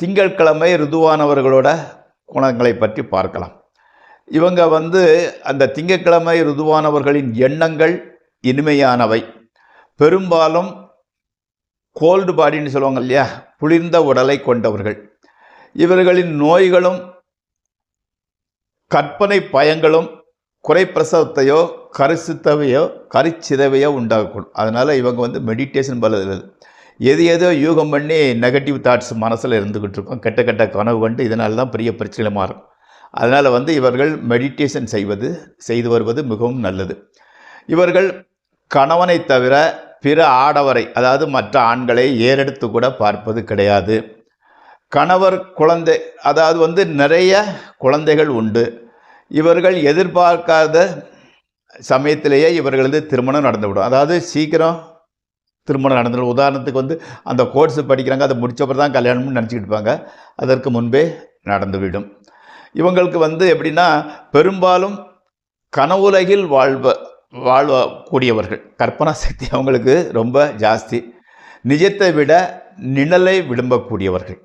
திங்கட்கிழமை ருதுவானவர்களோட குணங்களை பற்றி பார்க்கலாம். இவங்க வந்து அந்த திங்கட்கிழமை ருதுவானவர்களின் எண்ணங்கள் இனிமையானவை. பெரும்பாலும் கோல்டு பாடின்னு சொல்லுவாங்க இல்லையா? குளிர்ந்த உடலை கொண்டவர்கள். இவர்களின் நோய்களும் கற்பனை பயங்களும் குறைப்பிரசவத்தையோ கரிசித்தவையோ கரிச்சிதவையோ உண்டாகக்கூடும். அதனால் இவங்க வந்து மெடிடேஷன் பல எது ஏதோ யூகம் பண்ணி நெகட்டிவ் தாட்ஸ் மனசில் இருந்துக்கிட்டு இருக்கோம். கெட்ட கெட்ட கனவு கண்டு இதனால தான் பெரிய பிரச்சனை மாறும். அதனால் வந்து இவர்கள் மெடிடேஷன் செய்வது செய்து வருவது மிகவும் நல்லது. இவர்கள் கணவனை தவிர பிற ஆடவரை அதாவது மற்ற ஆண்களை ஏறெடுத்து கூட பார்ப்பது கிடையாது. கணவர் குழந்தை அதாவது வந்து நிறைய குழந்தைகள் உண்டு. இவர்கள் எதிர்பார்க்காத சமயத்திலேயே இவர்களது திருமணம் நடந்துவிடும். அதாவது சீக்கிரம் திருமணம் நடந்துடும் உதாரணத்துக்கு வந்து அந்த கோர்ஸ் படிக்கிறாங்க அதை முடித்தப்பறம் தான் கல்யாணம்னு நினச்சிக்கிட்டு இருப்பாங்க. அதற்கு முன்பே நடந்துவிடும் இவங்களுக்கு வந்து எப்படின்னா பெரும்பாலும் கனவுலகில் வாழ்வ வாழக்கூடியவர்கள் கற்பனா சக்தி அவங்களுக்கு ரொம்ப ஜாஸ்தி. நிஜத்தை விட நிழலை விரும்பக்கூடியவர்கள்.